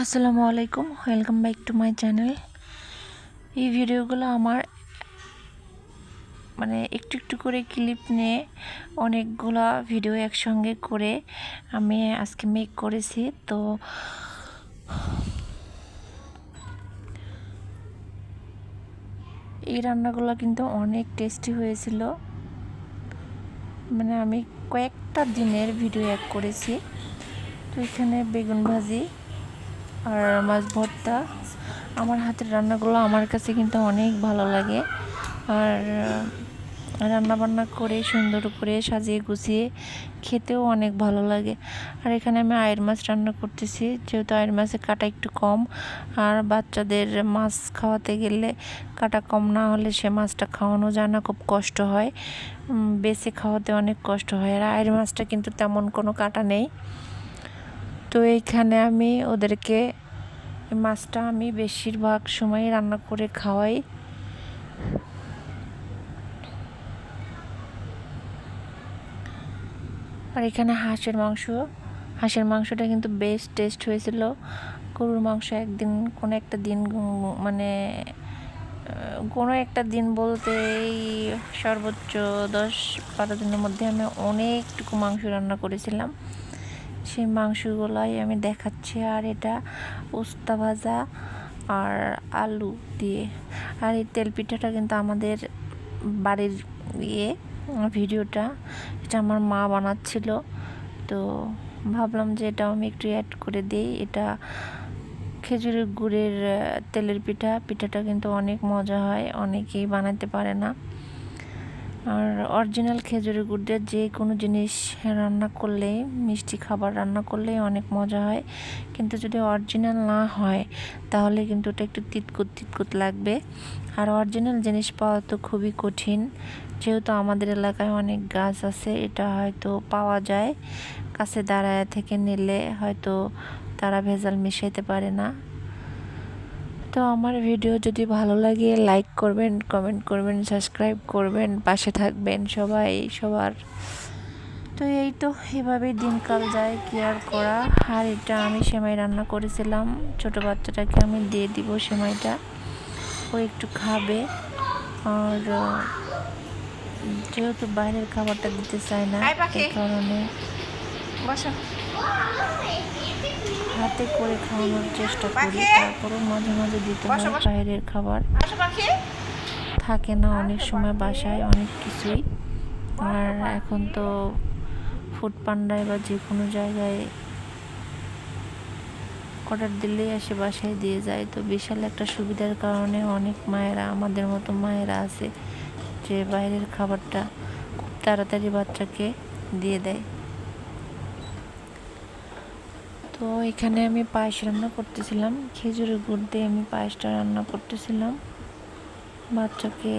আসসালামু আলাইকুম welcome back to my channel এই ভিডিওগুলো আমার মানে একটু একটু করে ক্লিপ নিয়ে অনেকগুলা ভিডিও একসঙ্গে করে আমি আজকে মেক করেছি। তো এই রান্নাগুলো কিন্তু অনেক টেস্টি হয়েছিল। মানে আমি কয়েকটা দিনের ভিডিও এক করেছি। তো এখানে বেগুন ভাজি আর মাছ ভর্তা, আমার হাতের রান্নাগুলো আমার কাছে কিন্তু অনেক ভালো লাগে। আর রান্না বান্না করে সুন্দর করে সাজিয়ে গুছিয়ে খেতেও অনেক ভালো লাগে। আর এখানে আমি আয়ের মাছ রান্না করতেছি, যেহেতু আয়ের মাছের কাটা একটু কম। আর বাচ্চাদের মাছ খাওয়াতে গেলে কাটা কম না হলে সে মাছটা খাওয়ানো যায় না খুব কষ্ট হয়। বেছে খাওয়াতে অনেক কষ্ট হয়। আর আয়ের মাছটা কিন্তু তেমন কোনো কাটা নেই। তো এইখানে আমি ওদেরকে মাছটা আমি বেশিরভাগ সময় রান্না করে খাওয়াই। আর এখানে হাঁসের মাংস। হাঁসের মাংসটা কিন্তু বেশ টেস্ট হয়েছিল। গরুর মাংস একদিন কোনো একটা দিন মানে কোনো একটা দিন বলতে এই সর্বোচ্চ দশ বারো দিনের মধ্যে আমি অনেকটুকু মাংস রান্না করেছিলাম। সেই মাংসগুলাই আমি দেখাচ্ছি, আর এটা উস্তা ভাজা আর আলু দিয়ে। আর এই তেল পিঠাটা কিন্তু আমাদের বাড়ির ইয়ে ভিডিওটা, এটা আমার মা বানাচ্ছিল। তো ভাবলাম যে এটাও আমি একটু অ্যাড করে দিই। এটা খেজুরের গুড়ের তেলের পিঠা, পিঠাটা কিন্তু অনেক মজা হয়, অনেকেই বানাতে পারে না। আর অরিজিনাল খেজুরের গুড় দিয়ে যে কোনো জিনিস রান্না করলে, মিষ্টি খাবার রান্না করলে অনেক মজা হয়। কিন্তু যদি অরিজিনাল না হয়, তাহলে কিন্তু ওটা একটু তিতকুত তিতকুত লাগবে। আর অরিজিনাল জিনিস পাওয়া তো খুবই কঠিন। যেহেতু আমাদের এলাকায় অনেক গাছ আছে, এটা হয়তো পাওয়া যায়। কাছে দাঁড়ায় থেকে নিলে হয়তো তারা ভেজাল মিশাইতে পারে না। তো আমার ভিডিও যদি ভালো লাগে লাইক করবেন কমেন্ট করবেন সাবস্ক্রাইব করবেন পাশে থাকবেন সবাই সবার। তো এই তো এভাবেই দিনকাল যায় কি আর করা? আর এটা আমি সেমাই রান্না করেছিলাম ছোট বাচ্চাটাকে আমি দিয়ে দিব সেমাইটা। ও একটু খাবে আর যেহেতু বাইরের খাবারটা দিতে চায় না এই কারণে। হাতে করে খাওয়ানোর চেষ্টা করি তারপরেও মাঝে মাঝে দিতে হয় বাইরের খাবার। থাকে না অনেক সময় বাসায় অনেক কিছুই। আর এখন তো ফুড পান্ডায় বা যে কোনো জায়গায় অর্ডার দিলেই আসে বাসায় দিয়ে যায়। তো বিশাল একটা সুবিধার কারণে অনেক মায়েরা আমাদের মতো মায়েরা আছে যে বাইরের খাবারটা খুব তাড়াতাড়ি বাচ্চাকে দিয়ে দেয়। তো এখানে আমি পায়েস রান্না করতেছিলাম। খেজুরের গুড় দিয়ে আমি পায়েসটা রান্না করতেছিলাম। বাচ্চাকে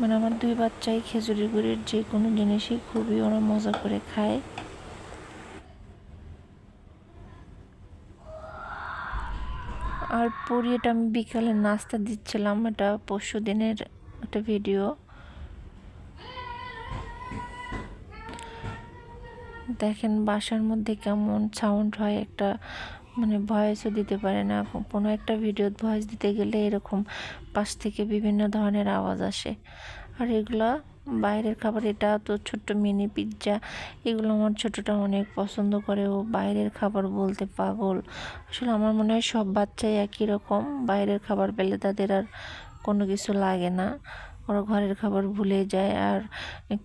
মানে আমার দুই বাচ্চাই খেজুরের গুড়ের যে কোনো জিনিসই খুবই ওরা মজা করে খায়। আর পুরি এটা আমি বিকালে নাস্তা দিচ্ছিলাম। এটা পরশু দিনের একটা ভিডিও। দেখেন বাসার মধ্যে কেমন সাউন্ড হয়, একটা মানে ভয়েসও দিতে পারে না। কোনো একটা ভিডিও ভয়েস দিতে গেলে এরকম পাশ থেকে বিভিন্ন ধরনের আওয়াজ আসে। আর এগুলো বাইরের খাবার, এটা তো ছোট্ট মিনি পিৎজা এগুলো আমার ছোটোটা অনেক পছন্দ করে। ও বাইরের খাবার বলতে পাগল। আসলে আমার মনে হয় সব বাচ্চাই একই রকম। বাইরের খাবার পেলে তাদের আর কোনো কিছু লাগে না। ওরা ঘরের খাবার ভুলে যায় আর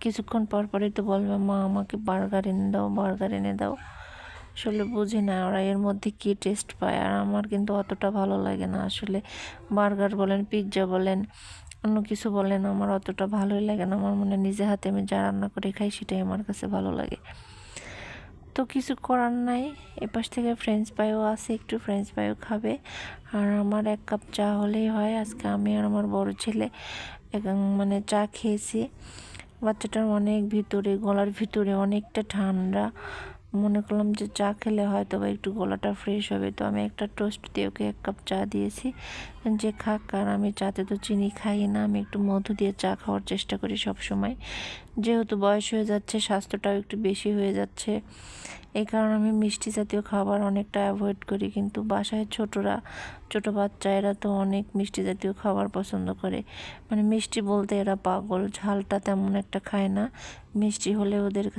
কিছুক্ষণ পর পরই তো বলবে, মা, আমাকে বার্গার এনে দাও বার্গার এনে দাও। আসলে বুঝি না, ওরা এর মধ্যে কী টেস্ট পায় আর আমার কিন্তু অতটা ভালো লাগে না। আসলে বার্গার বলেন পিৎজা বলেন, অন্য কিছু বলেন, আমার অতটা ভালোই লাগে না। আমার মনে নিজে হাতে আমি যা রান্না করে খাই, সেটাই আমার কাছে ভালো লাগে। তো কিছু করার নাই। এপাশ থেকে ফ্রেঞ্চ ফ্রাইও আছে, একটু ফ্রেঞ্চ ফ্রাইও খাবে। আর আমার এক কাপ চা হলেই হয়। আজকে আমি আর আমার বড় ছেলে মানে চা খেয়েছি। বাচ্চাটার অনেক ভিতরে, গলার ভিতরে অনেকটা ঠান্ডা। মনে করলাম যে চা খেলে হয়তো বা একটু গলাটা ফ্রেশ হবে। তো আমি একটা টোস্ট দিয়ে ওকে এক কাপ চা দিয়েছি। যে খাক, আর আমি চাতে তো চিনি খাই না, আমি একটু মধু দিয়ে চা খাওয়ার চেষ্টা করি সব সময় যেহেতু বয়স হয়ে যাচ্ছে, স্বাস্থ্যটাও একটু বেশি হয়ে যাচ্ছে। এই কারণে আমি মিষ্টি জাতীয় খাবার অনেকটা অ্যাভয়েড করি। কিন্তু বাসায় ছোটরা, ছোট বাচ্চা এরা তো অনেক মিষ্টি জাতীয় খাবার পছন্দ করে। মানে মিষ্টি বলতে এরা পাগল, ঝালটা তেমন একটা খায় না। মিষ্টি হলে ওদের